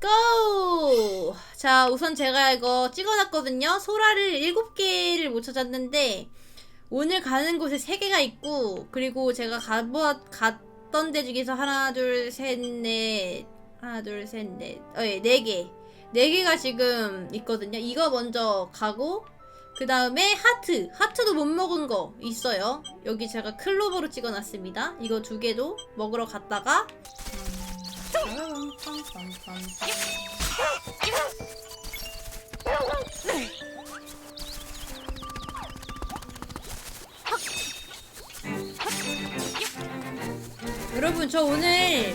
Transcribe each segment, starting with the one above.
고! 자, 우선 제가 이거 찍어놨거든요. 소라를 7개를 못 찾았는데, 오늘 가는 곳에 3개가 있고, 그리고 제가 가보, 갔던 데 중에서 하나, 둘, 셋, 넷, 하나, 둘, 셋, 넷, 어, 예, 4개. 4개가 지금 있거든요. 이거 먼저 가고, 그 다음에 하트. 하트도 못 먹은 거 있어요. 여기 제가 클로버로 찍어놨습니다. 이거 두 개도 먹으러 갔다가, 여러분 저 오늘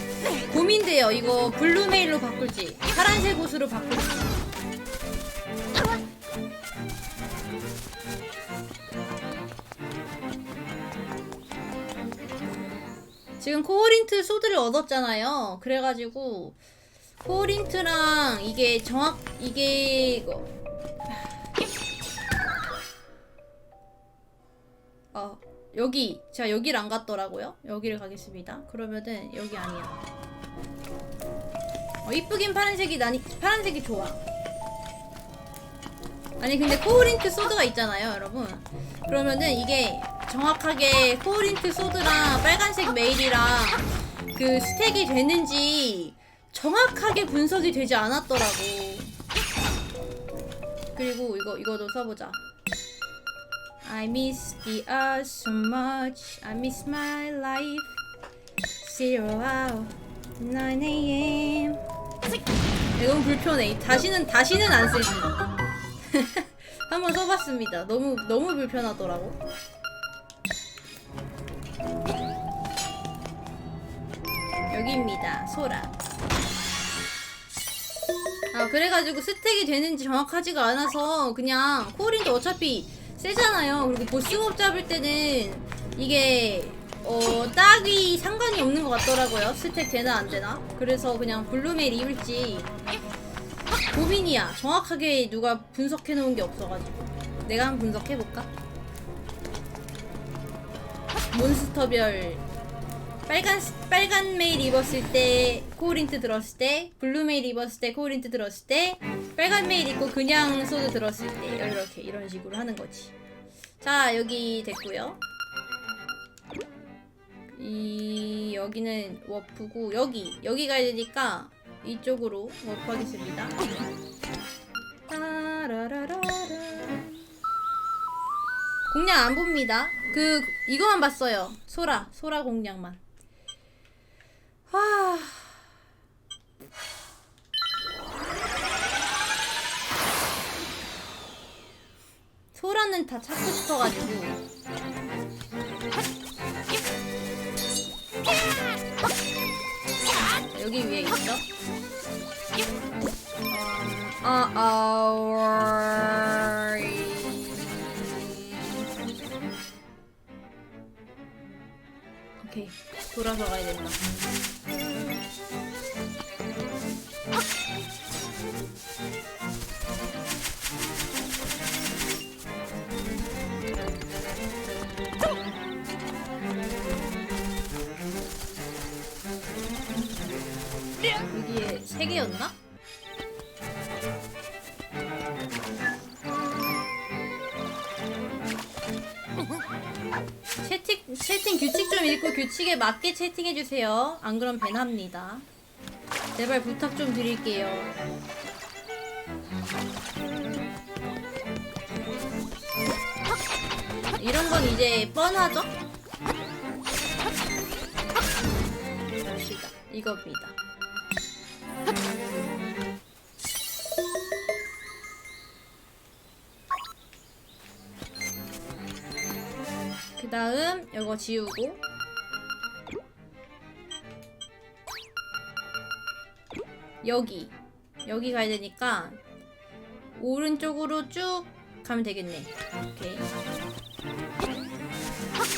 고민돼요. 이거 블루메일로 바꿀지 파란색 옷으로 바꿀지. 지금 코어린트 소드를 얻었잖아요. 그래가지고 코어린트랑 이게 정확 이게 이거 어 여기 제가 여기를 안 갔더라고요. 여기를 가겠습니다. 그러면은 여기 아니야. 어 이쁘긴 파란색이 나니 파란색이 좋아. 아니 근데 코어린트 소드가 있잖아요, 여러분. 그러면은 이게 정확하게 코어린트 소드랑 빨간색 메일이랑 그 스택이 되는지 정확하게 분석이 되지 않았더라고. 그리고 이거 이거도 써보자. I miss the earth so much. I miss my life. Zero hour, 9 a.m. 너무 불편해. 다시는 다시는 안 쓸지. 한번 써봤습니다. 너무 너무 불편하더라고. 여기입니다. 소라. 아 그래가지고 스택이 되는지 정확하지가 않아서 그냥 코어린도 어차피 세잖아요. 그리고 보스몹 잡을 때는 이게 어 딱이 상관이 없는 것 같더라고요. 스택 되나 안 되나. 그래서 그냥 블루메일 입을지 고민이야. 정확하게 누가 분석해 놓은 게 없어가지고 내가 한번 분석해 볼까? 몬스터별 빨간 빨간 메일 입었을 때 코어린트 들었을 때 블루 메일 입었을 때 코어린트 들었을 때 빨간 메일 입고 그냥 소드 들었을 때 이렇게 이런 식으로 하는 거지. 자 여기 됐고요. 이 여기는 워프고 여기 여기 가야 되니까 이쪽으로 워프하겠습니다. 따라라라라. 공략 안 봅니다. 그 이거만 봤어요. 소라 소라 공략만. 와. 소라는 다 찾고 싶어가지고. 여기 위에 있어? 아, 아, 돌아서 가야 된다. 여기에 세 개였나? 좀 읽고 규칙에 맞게 채팅해주세요. 안 그럼 배납니다. 제발 부탁 좀 드릴게요. 이런 건 이제 뻔하죠? 이겁니다. 그 다음 이거 지우고 여기. 여기 가야 되니까 오른쪽으로 쭉 가면 되겠네. 오케이.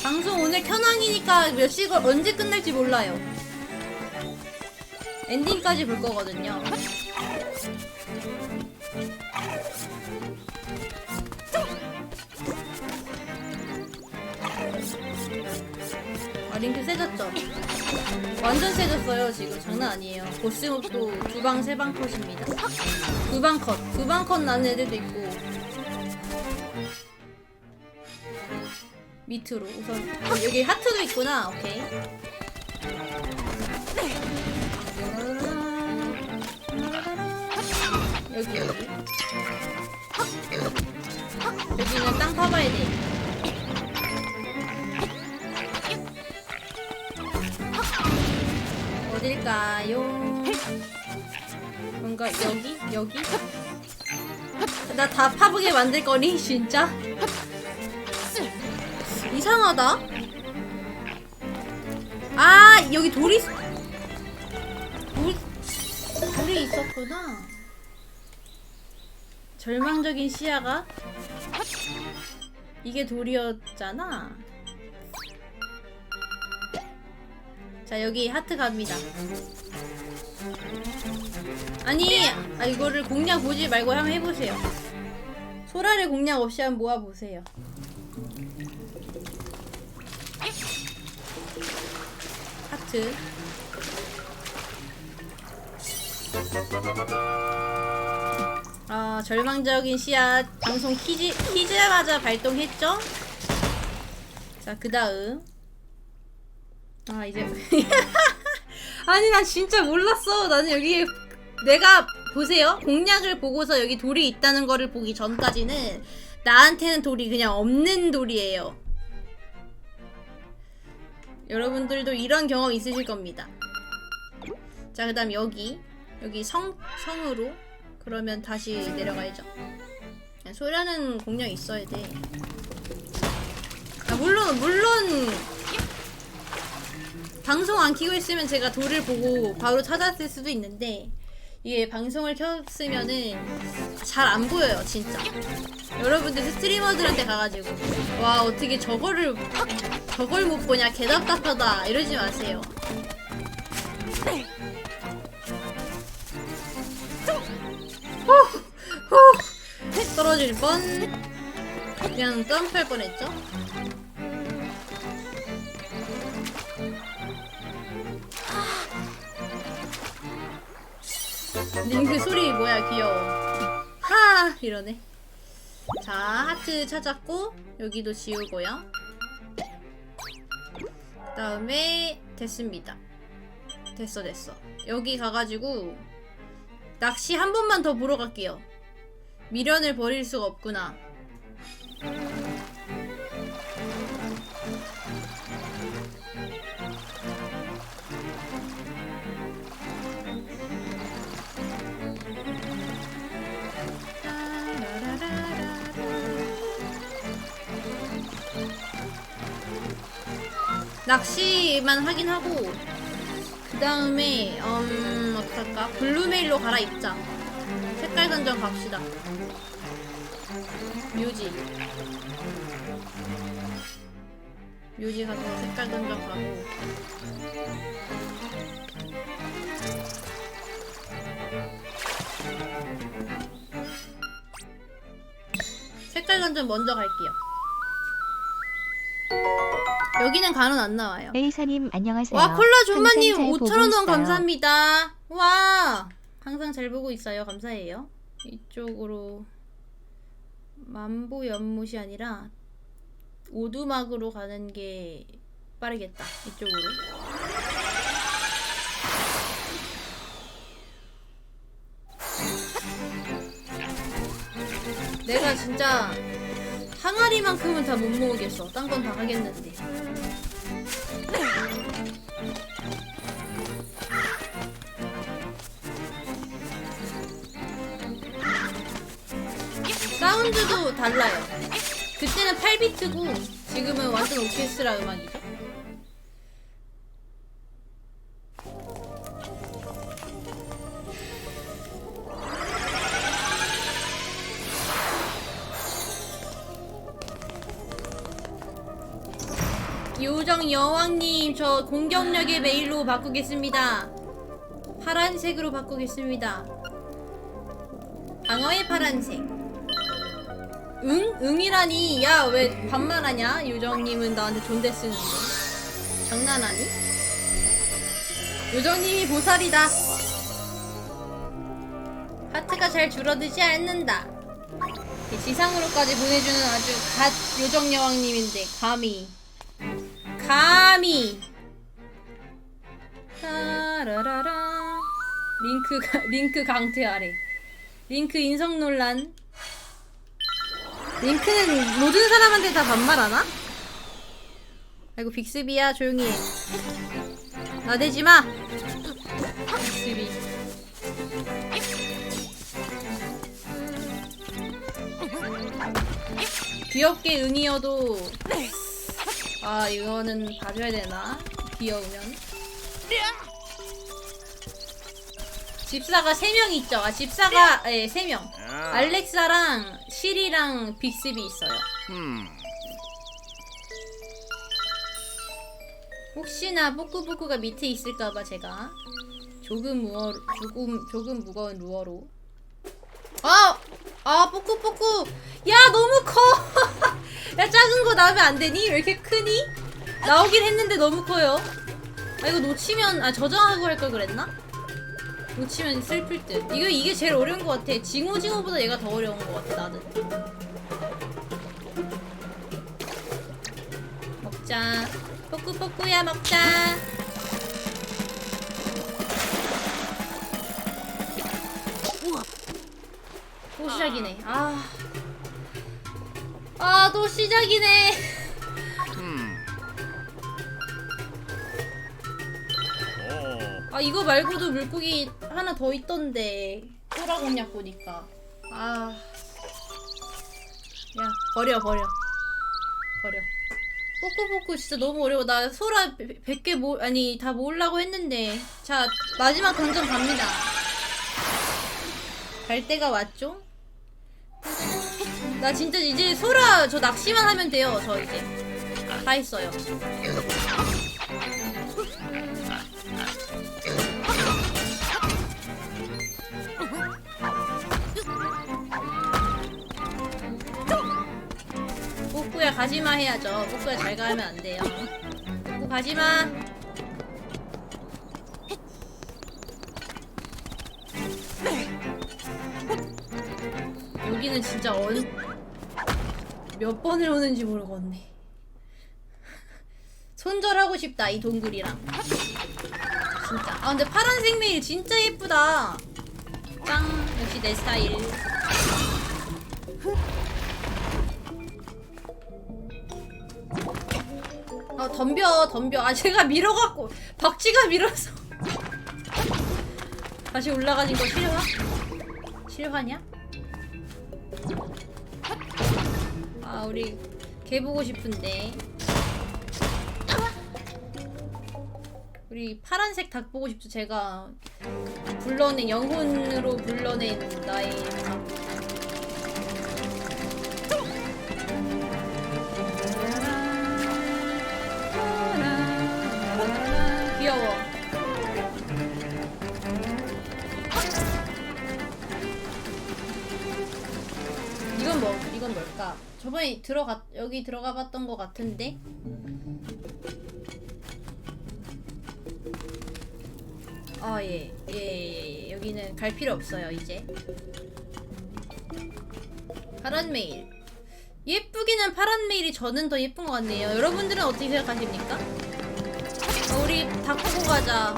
방송 오늘 켜낭이니까 몇 시간 언제 끝날지 몰라요. 엔딩까지 볼 거거든요 링크 세졌죠? 완전 세졌어요 지금. 장난 아니에요. 보스몹도 두 방 세 방 컷입니다. 두 방 컷, 두 방 컷 나는 애들도 있고. 밑으로 우선. 여기 하트도 있구나. 오케이. 여기 여기. 여기는 땅 파봐야 돼 어딜까요? 뭔가 여기? 여기? 나 다 파보게 만들 거니? 진짜? 이상하다. 아 여기 돌이 있- 돌 돌이 있었구나. 절망적인 시야가 이게 돌이었잖아. 자 여기 하트 갑니다. 아니 아, 이거를 공략 보지 말고 한번 해보세요. 소라를 공략 없이 한번 모아보세요. 하트. 아 절망적인 씨앗 방송 키지 키자마자 발동했죠? 자 그 다음 아 이제 아니 난 진짜 몰랐어. 나는 여기 내가 보세요. 공략을 보고서 여기 돌이 있다는 거를 보기 전까지는 나한테는 돌이 그냥 없는 돌이에요. 여러분들도 이런 경험 있으실 겁니다. 자 그 다음 여기. 여기 성 성으로 그러면 다시 내려가야죠. 소라는 공략 있어야 돼. 아, 물론 물론 방송 안 키고 있으면 제가 돌을 보고 바로 찾았을 수도 있는데 이게 방송을 켰으면은 잘 안 보여요 진짜. 여러분들 스트리머들한테 가가지고 와 어떻게 저거를 저걸 못 보냐 개답답하다 이러지 마세요. 후 떨어질 뻔. 그냥 점프할 뻔했죠 링크 소리 뭐야 귀여워. 하 이러네. 자 하트 찾았고 여기도 지우고요. 그 다음에 됐습니다. 됐어 됐어. 여기 가가지고 낚시 한 번만 더 보러 갈게요. 미련을 버릴 수가 없구나 낚시만 하긴 하고 그 다음에 음 어떡할까? 블루메일로 갈아입자. 색깔 선정 갑시다. 묘지. 묘지 가서 색깔 선정 가고. 색깔 선정 먼저 갈게요 여기는 간은 안 나와요 에이사님 안녕하세요. 와 콜라 존마님 항상 잘 보고 5천원 원 있어요. 감사합니다. 와 항상 잘 보고 있어요. 감사해요. 이쪽으로 만보 연못이 아니라 오두막으로 가는 게 빠르겠다. 이쪽으로. 내가 진짜 항아리만큼은 다 못 모으겠어. 딴 건 다 하겠는데. 사운드도 달라요. 그때는 8비트고 지금은 완전 오케스트라 음악이죠. 요정 여왕님 저 공격력의 메일로 바꾸겠습니다. 파란색으로 바꾸겠습니다. 방어의 파란색. 응? 응이라니 야 왜 반말하냐? 요정님은 나한테 존대 쓰는데. 장난하니? 요정님이 보살이다. 하트가 잘 줄어들지 않는다. 지상으로까지 보내주는 아주 갓 요정 여왕님인데 감히 감히 따라라라 링크 가- 링크 강퇴하래. 링크 인성 논란. 링크는 모든 사람한테 다 반말하나? 아이고 빅스비야 조용히 해. 나대지 마. 빅스비. 귀엽게 응이어도 아 이거는 봐줘야 되나? 귀여우면 집사가 3명 있죠? 아 집사가 네 3명 알렉사랑 시리랑 빅스비 있어요 음. 혹시나 뽀꾸뽀꾸가 밑에 있을까봐 제가 조금 무어 조금 조금 무거운 루어로 아! 아 뽀꾸뽀꾸 야 너무 커! 야 작은 거 나오면 안 되니? 왜 이렇게 크니? 나오긴 했는데 너무 커요 아 이거 놓치면 아 저장하고 할 걸 그랬나? 놓치면 슬플 듯 이거 이게 제일 어려운 것 같아 징호징호보다 얘가 더 어려운 것 같아 나는 먹자 뽀꾸뽀꾸야 먹자 또 시작이네 아. 아, 또 시작이네. 아, 이거 말고도 물고기 하나 더 있던데. 꼬라곤약 보니까. 아. 야, 버려, 버려. 버려. 뽀꾸뽀꾸 진짜 너무 어려워. 나 소라 100개 모, 아니, 다 모으려고 했는데. 자, 마지막 던전 갑니다. 갈 때가 왔죠? 나 진짜 이제 소라 저 낚시만 하면 돼요. 저 이제. 다 했어요. 뽀꾸야 가지마 해야죠. 뽀꾸야 잘 가면 안 돼요. 뽀꾸 가지마. 여기는 진짜 언... 몇 번을 오는지 모르겠네. 손절하고 싶다 이 동굴이랑. 진짜. 아 근데 파란색 메일 진짜 예쁘다. 짱 역시 내 스타일. 아 덤벼 덤벼 아 제가 밀어갖고 박쥐가 밀어서 다시 올라가는 거 실화? 실화냐? 우리 개 보고 싶은데. 우리 파란색 닭 보고 싶죠. 제가 불러낸 영혼으로 불러낸 나의 닭 저번에 들어가 여기 들어가 봤던 것 같은데. 아 예. 예, 예, 예. 여기는 갈 필요 없어요 이제. 파란 메일. 예쁘기는 파란 메일이 저는 더 예쁜 것 같네요. 여러분들은 어떻게 생각하십니까? 어, 우리 닭 보고 가자.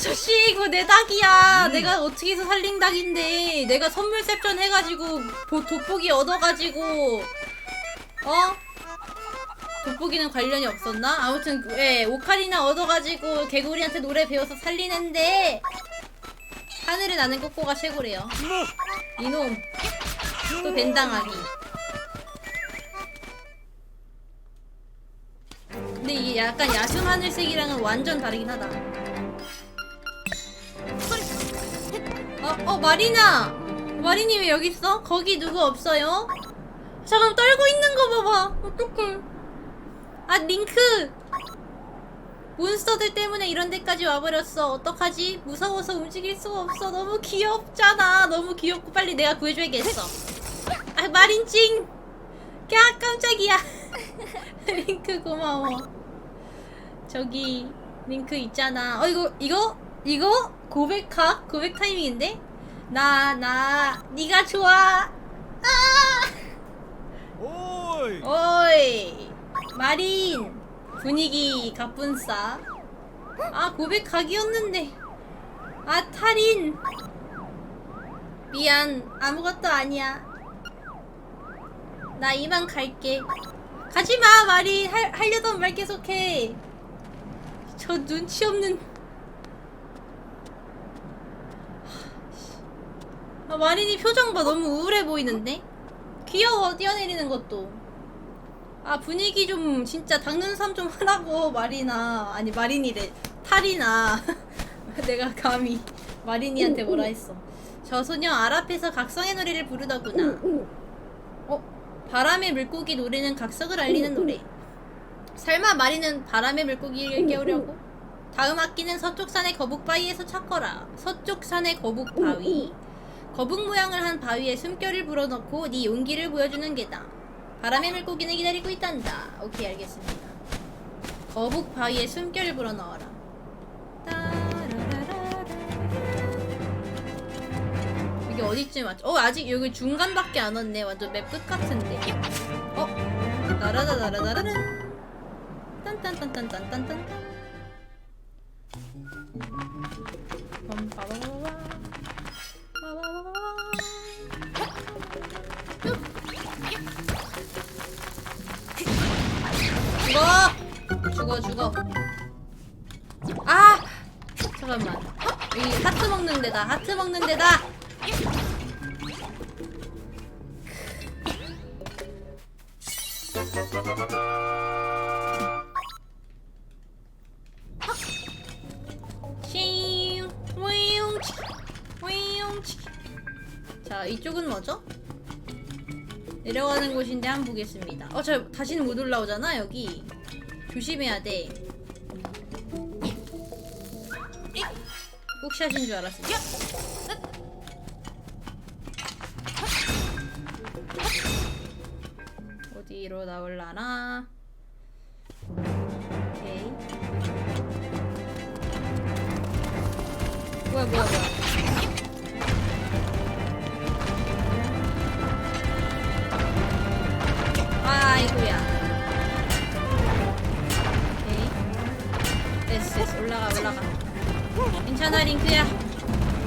아저씨 이거 내 닭이야. 내가 어떻게 해서 살린 닭인데 내가 선물 셉션 해가지고 보- 돋보기 얻어가지고 어? 돋보기는 관련이 없었나? 아무튼 예 오카리나 얻어가지고 개구리한테 노래 배워서 살리는데 하늘에 나는 꼬꼬가 최고래요. 이놈 또 벤당하기. 근데 이게 약간 야수 하늘색이랑은 완전 다르긴 하다. 어, 어, 마리나! 마리니 왜 여기 있어? 거기 누구 없어요? 잠깐 떨고 있는 거 봐봐. 어떡해. 아, 링크! 몬스터들 때문에 이런 데까지 와버렸어. 어떡하지? 무서워서 움직일 수가 없어. 너무 귀엽잖아. 너무 귀엽고 빨리 내가 구해줘야겠어. 아, 마린찡! 야, 깜짝이야. 링크 고마워. 저기, 링크 있잖아. 어, 이거, 이거? 이거? 고백하? 고백 타이밍인데? 나, 나, 네가 좋아. 오이. 어이. 마린 분위기 가뿐싸. 아 고백 각이었는데. 아 탈인. 미안 아무것도 아니야. 나 이만 갈게. 가지마 마린. 할, 하려던 말 계속해. 저 눈치 없는 아, 마린이 표정 봐 너무 우울해 보이는데? 귀여워 뛰어내리는 것도. 아 분위기 좀 진짜 닦는 삶 좀 하라고 마리나 아니 마린이래. 탈이나. 내가 감히 마린이한테 뭐라 했어. 저 소녀 알 앞에서 각성의 노래를 부르더구나. 어? 바람의 물고기 노래는 각성을 알리는 노래. 설마 마리는 바람의 물고기를 깨우려고? 다음 악기는 서쪽산의 거북바위에서 찾거라. 서쪽산의 거북바위 거북 모양을 한 바위에 숨결을 불어넣고 네 용기를 보여주는 게다. 바람의 물고기는 기다리고 있단다. 오케이 알겠습니다. 거북 바위에 숨결을 불어넣어라. 이게 어디쯤 왔죠? 어 아직 여기 중간밖에 안 왔네. 완전 맵 끝 같은데. 어? 나라라라라라란. 딴딴딴딴딴딴딴. 빰 죽어! 죽어 아! 잠깐만 여기 하트 먹는 데다 하트 먹는 데다 자, 이쪽은 뭐죠? 내려가는 곳인데 한번 보겠습니다. 어, 저 다시는 못 올라오잖아, 여기. 조심해야 돼. 꾹샷인 줄 알았습니다. 어디로 나올라나? 오케이. 뭐야, 뭐야, 뭐야. 괜찮아, 링크야.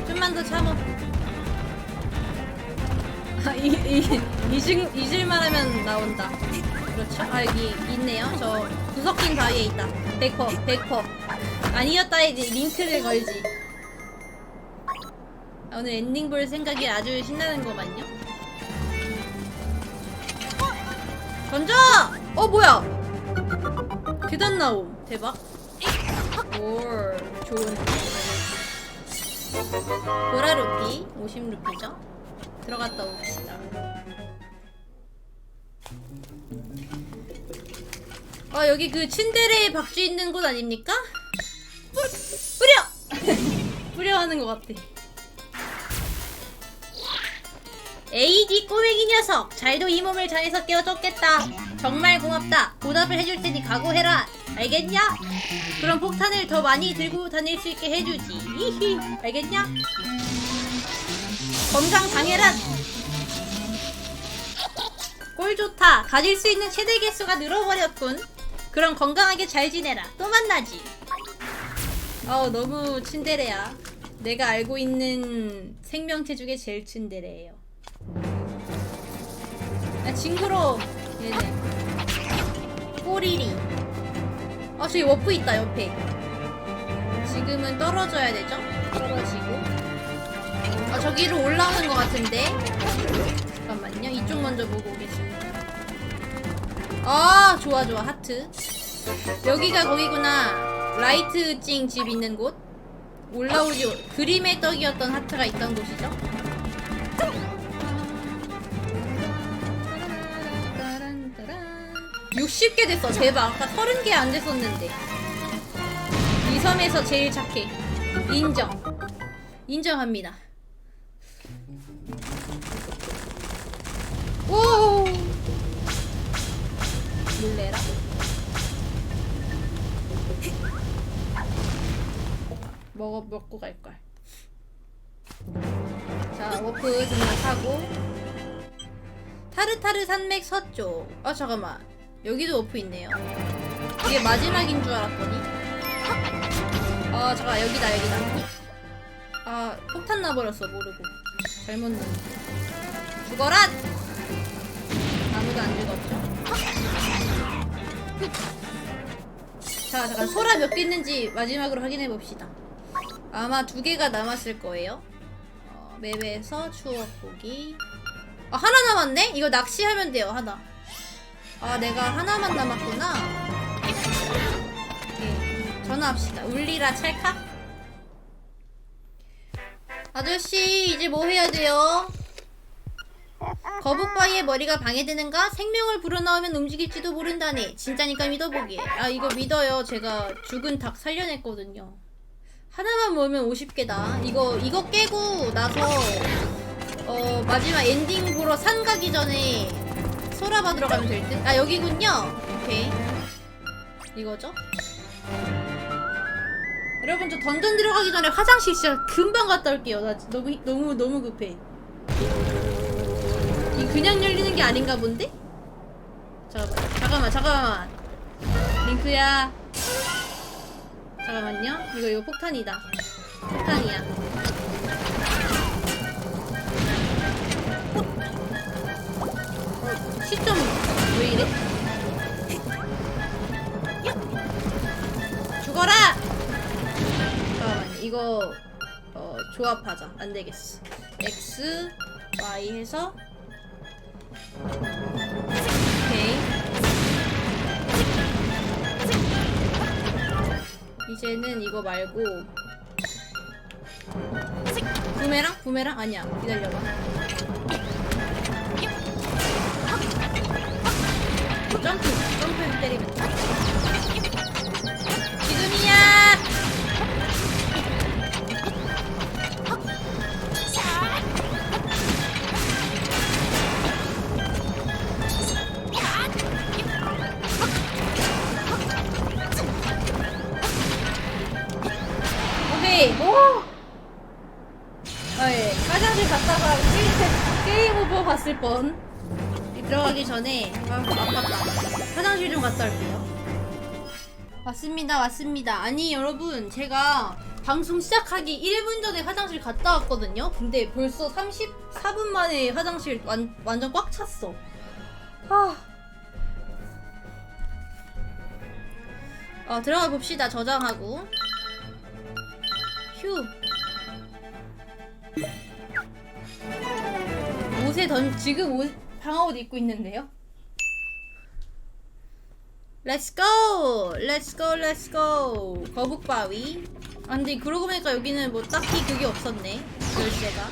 좀만 더 참어. 아, 이, 이, 잊을, 잊을만 하면 나온다. 그렇죠? 아, 여기 있네요. 저 구석진 바위에 있다. 100%, 100%. 아니었다 해야지. 링크를 걸지. 아, 오늘 엔딩 볼 생각이 아주 신나는 거만요. 던져! 어 뭐야? 계단 나옴 대박. 올 좋은. 보라 루피 50 루피죠. 들어갔다 옵시다. 아 여기 그 침대레 박쥐 있는 곳 아닙니까? 뿌, 뿌려! 뿌려 하는 것 같아. 에이지 꼬맹이 녀석 잘도 이 몸을 장에서 깨워줬겠다 정말 고맙다 보답을 해줄 테니 각오해라 알겠냐? 그럼 폭탄을 더 많이 들고 다닐 수 있게 해주지. 히히. 알겠냐? 건강 장애란. 꼴 좋다. 가질 수 있는 최대 개수가 늘어버렸군. 그럼 건강하게 잘 지내라. 또 만나지. 어우 너무 친데레야. 내가 알고 있는 생명체 중에 제일 친데레예요. 아 징그러 얘네. 꼬리리 아 저기 워프 있다 옆에. 지금은 떨어져야 되죠? 떨어지고. 아 저기로 올라오는 것 같은데? 잠깐만요. 이쪽 먼저 보고 오겠습니다. 아 좋아 좋아. 하트. 여기가 거기구나. 라이트 찡 집 있는 곳. 올라오지 그림의 떡이었던 하트가 있던 곳이죠 60개 됐어 대박 아까 30개 안 됐었는데 섬에서 제일 착해. 인정. 인정합니다. 오! 놀래라. 먹어 먹고 갈 걸. 자, 워프 등록하고 타르타르 산맥 서쪽. 아 잠깐만. 여기도 워프 있네요. 이게 마지막인 줄 알았더니. 아 잠깐 여기다 여기다. 아 폭탄 나버렸어 모르고. 잘못 넣. 죽어라. 아무도 안 죽었죠? 자 잠깐 소라 몇 개 있는지 마지막으로 확인해 봅시다. 아마 두 개가 남았을 거예요. 어, 맵에서 추억 보기. 아 하나 남았네? 이거 낚시하면 돼요 하나. 아 내가 하나만 남았구나. 오케이. 전화합시다. 울리라 찰칵. 아저씨 이제 뭐 해야 돼요? 거북바위의 머리가 방해되는가? 생명을 불어넣으면 움직일지도 모른다네. 진짜니까 믿어보게. 아 이거 믿어요. 제가 죽은 닭 살려냈거든요. 하나만 모으면 50개다. 이거 이거 깨고 나서 어 마지막 엔딩 보러 산 가기 전에 소라 받으러 가면 될 듯. 아 여기군요. 오케이. 이거죠? 여러분 저 던전 들어가기 전에 화장실 진짜 금방 갔다 올게요. 나 너무 너무 너무 급해. 이 그냥 열리는 게 아닌가 본데? 잠깐만 잠깐만 잠깐만 링크야 잠깐만요 이거 이거 폭탄이다 폭탄이야 시점 왜 이래? 죽어라! 잠깐만 이거 어 조합하자 안 되겠어 X Y 해서 오케이 이제는 이거 말고 부메랑? 부메랑? 아니야 기다려봐 점프 점프 때리면 돼. 지금이야. 오케이. 오! 아예 화장실 갔다가 게임, 오버 봤을 뻔 전에 아 아깝다. 화장실 좀 갔다 올게요. 왔습니다 왔습니다. 아니 여러분 제가 방송 시작하기 1분 전에 화장실 갔다 왔거든요. 근데 벌써 34분 만에 화장실 완, 완전 꽉 찼어. 아. 어 들어가 봅시다 저장하고. 휴. 옷에 던 지금 옷 방어옷 입고 있는데요 렛츠 고! 렛츠 고 렛츠 고! 거북바위 아 근데 그러고 보니까 여기는 뭐 딱히 그게 없었네 열쇠가